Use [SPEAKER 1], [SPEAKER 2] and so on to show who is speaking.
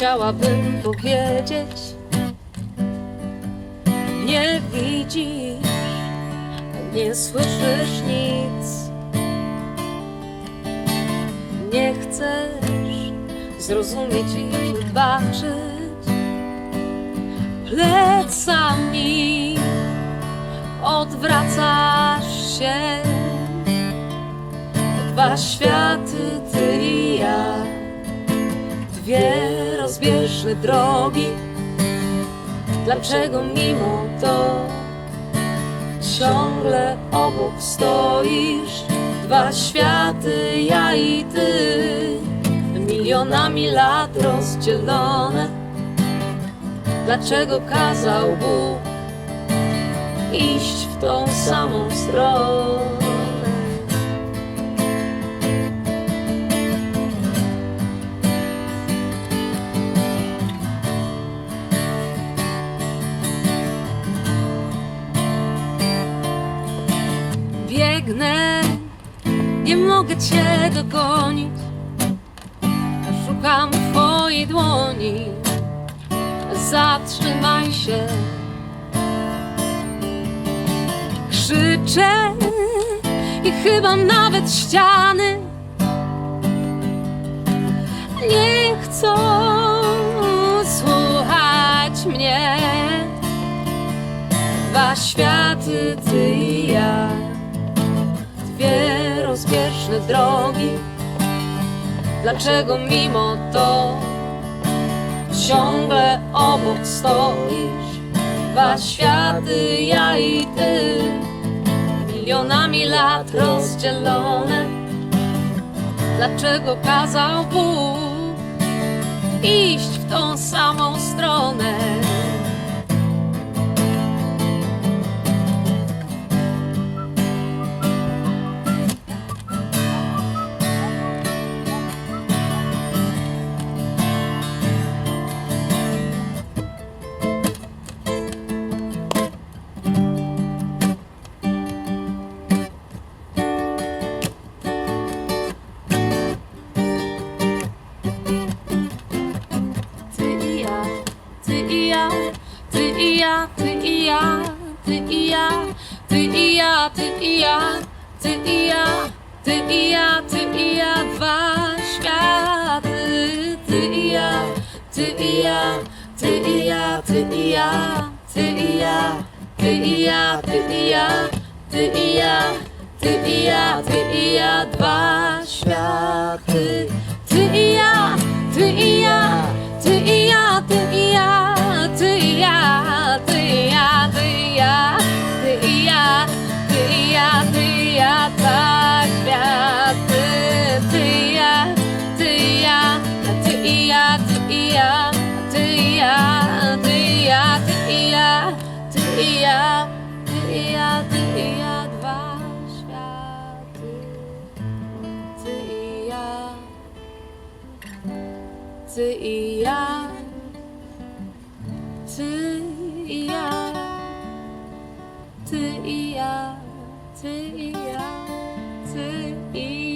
[SPEAKER 1] chciałabym powiedzieć. Nie widzisz, nie słyszysz nic. Nie chcesz zrozumieć i wybaczyć. Plecami odwracasz się. Dwa światy, ty i ja. Dwie rozbieżne drogi. Dlaczego mimo to ciągle obok stoisz? Dwa światy, ja i ty, milionami lat rozdzielone. Dlaczego kazał Bóg iść w tą samą stronę? Biegnę, nie mogę cię dogonić. Szukam twojej dłoni. Zatrzymaj się. Krzyczę i chyba nawet ściany nie chcą słuchać mnie. Dwa światy, ty i ja dwie rozbieżne drogi. Dlaczego mimo to ciągle obok stoisz? Dwa światy, ja i ty, milionami lat rozdzielone. Dlaczego kazał Bóg iść w tą samą stronę? Ja, ty i ja, dwa światy, ty i ja, ty i ja, ty i ja, ty i ja, ty i ja, ty i ja, ty i ja, ty i ja, ty i ja, ty i ja, dwa światy, ty i ja, ty i ja, 쓰이야 쓰이야 쓰이야 쓰이야 쓰이야.